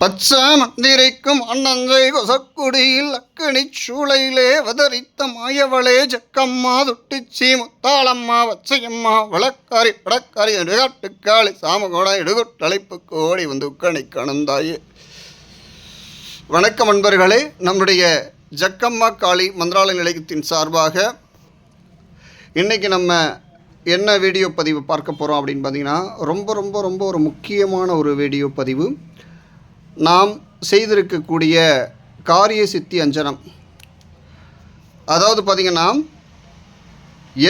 பச்சை மந்திரிக்கும் அண்ணஞ்சை கொசக்குடியில் அக்கணி சூளையிலே வதரித்த மாயவளே ஜக்கம்மா துட்டிச்சி முத்தாளம்மா வச்சையம்மா வழக்காரி படக்காரி இடுகாட்டுக்காளி சாமகோட இடுகுட்டழைப்பு கோடி வந்து உக்கணி கணந்தாயே. வணக்கம் நண்பர்களே நம்முடைய ஜக்கம்மா காளி மந்திராலய நிலையத்தின் சார்பாக இன்றைக்கி நம்ம என்ன வீடியோ பதிவு பார்க்க போகிறோம் அப்படின்னு பார்த்தீங்கன்னா ரொம்ப ரொம்ப ரொம்ப ஒரு முக்கியமான ஒரு வீடியோ பதிவு. நாம் செய்திருக்கக்கூடிய காரிய சித்தி அஞ்சனம். அதாவது பார்த்திங்கன்னா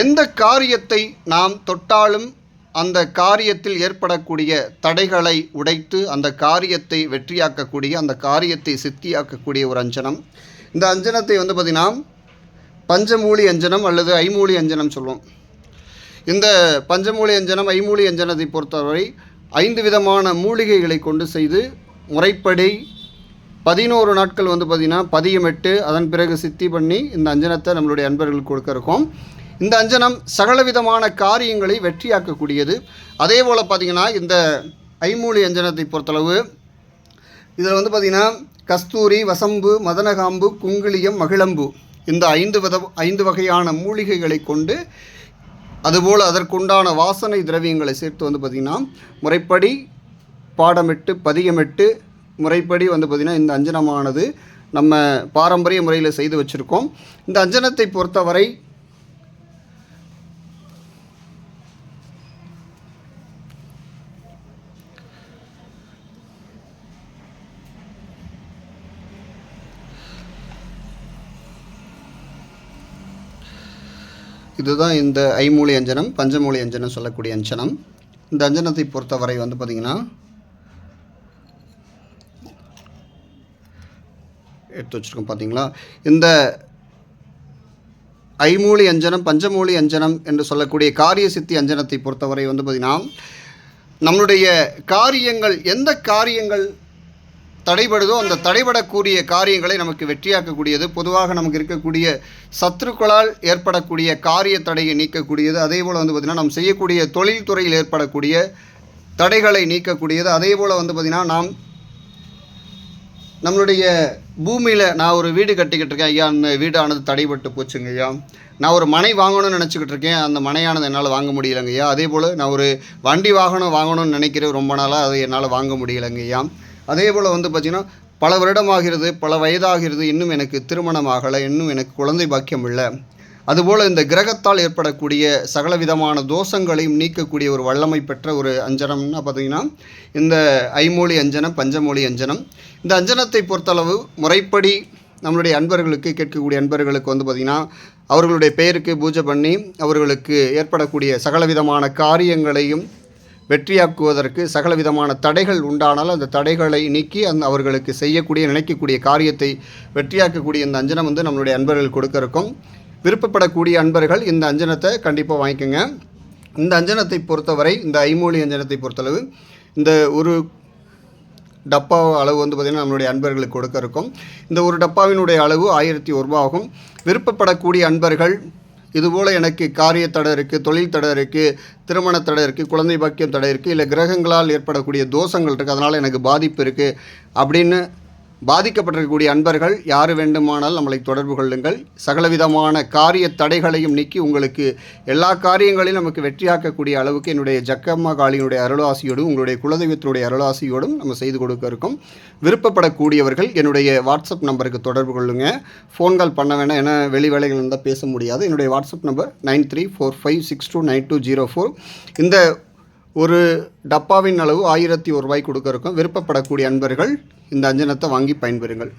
எந்த காரியத்தை நாம் தொட்டாலும் அந்த காரியத்தில் ஏற்படக்கூடிய தடைகளை உடைத்து அந்த காரியத்தை வெற்றியாக்கக்கூடிய அந்த காரியத்தை சித்தியாக்கக்கூடிய ஒரு அஞ்சனம். இந்த அஞ்சனத்தை வந்து பார்த்திங்கன்னா பஞ்சமூலி அஞ்சனம் அல்லது ஐமூலி அஞ்சனம் சொல்லுவோம் இந்த பஞ்சமூலி அஞ்சனம் ஐமூலி அஞ்சனத்தை பொறுத்தவரை ஐந்து விதமான மூலிகைகளை கொண்டு செய்து முறைப்படி பதினோரு நாட்கள் வந்து பார்த்திங்கன்னா பதியமிட்டு அதன் பிறகு சித்தி பண்ணி இந்த அஞ்சனத்தை நம்மளுடைய அன்பர்களுக்கு கொடுக்க இருக்கோம். இந்த அஞ்சனம் சகலவிதமான காரியங்களை வெற்றியாக்கக்கூடியது. அதே போல் பார்த்திங்கன்னா இந்த ஐமூலி அஞ்சனத்தை பொறுத்தளவு இதில் வந்து பார்த்திங்கன்னா கஸ்தூரி வசம்பு மதனகாம்பு குங்கிலியம் மகிழம்பு இந்த ஐந்து வித ஐந்து வகையான மூலிகைகளை கொண்டு அதுபோல் அதற்குண்டான வாசனை திரவியங்களை சேர்த்து வந்து பார்த்திங்கன்னா முறைப்படி பாடமிட்டு பதியமிட்டு முறைப்படி வந்து பார்த்திங்கன்னா இந்த அஞ்சனமானது நம்ம பாரம்பரிய முறையில் செய்து வச்சுருக்கோம். இந்த அஞ்சனத்தை பொறுத்தவரை இதுதான் இந்த ஐமூலி அஞ்சனம் பஞ்சமூலி அஞ்சனம் சொல்லக்கூடிய அஞ்சனம். இந்த அஞ்சனத்தை பொறுத்தவரை வந்து பார்த்திங்கன்னா எடுத்து வச்சுருக்கோம் பார்த்தீங்களா? இந்த ஐமூலி அஞ்சனம் பஞ்சமூலி அஞ்சனம் என்று சொல்லக்கூடிய காரிய சித்தி அஞ்சனத்தை பொறுத்தவரை வந்து பார்த்திங்கன்னா நம்மளுடைய காரியங்கள் எந்த காரியங்கள் தடைபடுதோ அந்த தடைபடக்கூடிய காரியங்களை நமக்கு வெற்றியாக்கக்கூடியது பொதுவாக நமக்கு இருக்கக்கூடிய சத்துருக்களால் ஏற்படக்கூடிய காரிய தடையை நீக்கக்கூடியது அதே போல் வந்து பார்த்திங்கன்னா நாம் செய்யக்கூடிய தொழில்துறையில் ஏற்படக்கூடிய தடைகளை நீக்கக்கூடியது அதே போல் வந்து பார்த்திங்கன்னா நாம் நம்மளுடைய பூமியில் நான் ஒரு வீடு கட்டிக்கிட்டு இருக்கேன் ஐயா அந்த வீடானது தடைபட்டு போச்சுங்க ஐயா. நான் ஒரு மனை வாங்கணும்னு நினச்சிக்கிட்டு இருக்கேன் அந்த மனையானது என்னால் வாங்க முடியலைங்க ஐயா. அதே போல் நான் ஒரு வண்டி வாகனம் வாங்கணும்னு நினைக்கிறேன் ரொம்ப நாளாக அதை என்னால் வாங்க முடியலைங்க ஐயா. அதே போல் வந்து பார்த்திங்கன்னா பல வருடமாகிறது பல வயதாகிறது இன்னும் எனக்கு திருமணம் ஆகலை இன்னும் எனக்கு குழந்தை பாக்கியம் இல்லை. அதுபோல் இந்த கிரகத்தால் ஏற்படக்கூடிய சகல விதமான தோஷங்களையும் நீக்கக்கூடிய ஒரு வல்லமை பெற்ற ஒரு அஞ்சனம்னா பார்த்தீங்கன்னா இந்த ஐமொழி அஞ்சனம் பஞ்சமொழி அஞ்சனம். இந்த அஞ்சனத்தை பொறுத்தளவு முறைப்படி நம்மளுடைய அன்பர்களுக்கு கேட்கக்கூடிய அன்பர்களுக்கு வந்து பார்த்திங்கன்னா அவர்களுடைய பெயருக்கு பூஜை பண்ணி அவர்களுக்கு ஏற்படக்கூடிய சகல விதமான காரியங்களையும் வெற்றியாக்குவதற்கு சகல விதமான தடைகள் உண்டானால் அந்த தடைகளை நீக்கி அந்த அவர்களுக்கு செய்யக்கூடிய நினைக்கக்கூடிய காரியத்தை வெற்றியாக்கக்கூடிய இந்த அஞ்சனம் வந்து நம்மளுடைய அன்பர்கள் கொடுக்க இருக்கும் விருப்பப்படக்கூடிய அன்பர்கள் இந்த அஞ்சனத்தை கண்டிப்பாக வாங்கிக்கோங்க. இந்த அஞ்சனத்தை பொறுத்தவரை இந்த ஐமூலி அஞ்சனத்தை பொறுத்தளவு இந்த ஒரு டப்பா அளவு வந்து பார்த்திங்கன்னா நம்மளுடைய அன்பர்களுக்கு கொடுக்க இருக்கும். இந்த ஒரு டப்பாவினுடைய அளவு ஆயிரத்தி ஒரு ரூபா ஆகும். விருப்பப்படக்கூடிய அன்பர்கள் இதுபோல் எனக்கு காரிய தடை இருக்குது தொழில் தடை இருக்குது திருமண தடை இருக்குது குழந்தை பாக்கியம் தடை இருக்குது இல்லை கிரகங்களால் ஏற்படக்கூடிய தோஷங்கள் இருக்குது அதனால் எனக்கு பாதிப்பு இருக்குது அப்படின்னு பாதிக்கப்பட்டிருக்கக்கூடிய அன்பர்கள் யார் வேண்டுமானால் நம்மளை தொடர்பு கொள்ளுங்கள். சகலவிதமான காரிய தடைகளையும் நீக்கி உங்களுக்கு எல்லா காரியங்களையும் நமக்கு வெற்றியாக்கக்கூடிய அளவுக்கு என்னுடைய ஜக்கம்மா காளியினுடைய அருளாசியோடும் உங்களுடைய குலதெய்வத்தினுடைய அருளாசியோடும் நம்ம செய்து கொடுக்க இருக்கோம். விருப்பப்படக்கூடியவர்கள் என்னுடைய வாட்ஸ்அப் நம்பருக்கு தொடர்பு கொள்ளுங்கள் ஃபோன் கால் பண்ண வேணாம் ஏன்னா வெளி வேலைகள் இருந்தால் பேச முடியாது. என்னுடைய WhatsApp number nine three four five six two nine two zero four. இந்த ஒரு டப்பாவின் அளவு ஆயிரத்தி ஒரு ரூபாய் கொடுக்க இருக்கும் விருப்பப்படக்கூடிய அன்பர்கள் இந்த அஞ்சனத்தை வாங்கி பயன்பெறுங்கள்.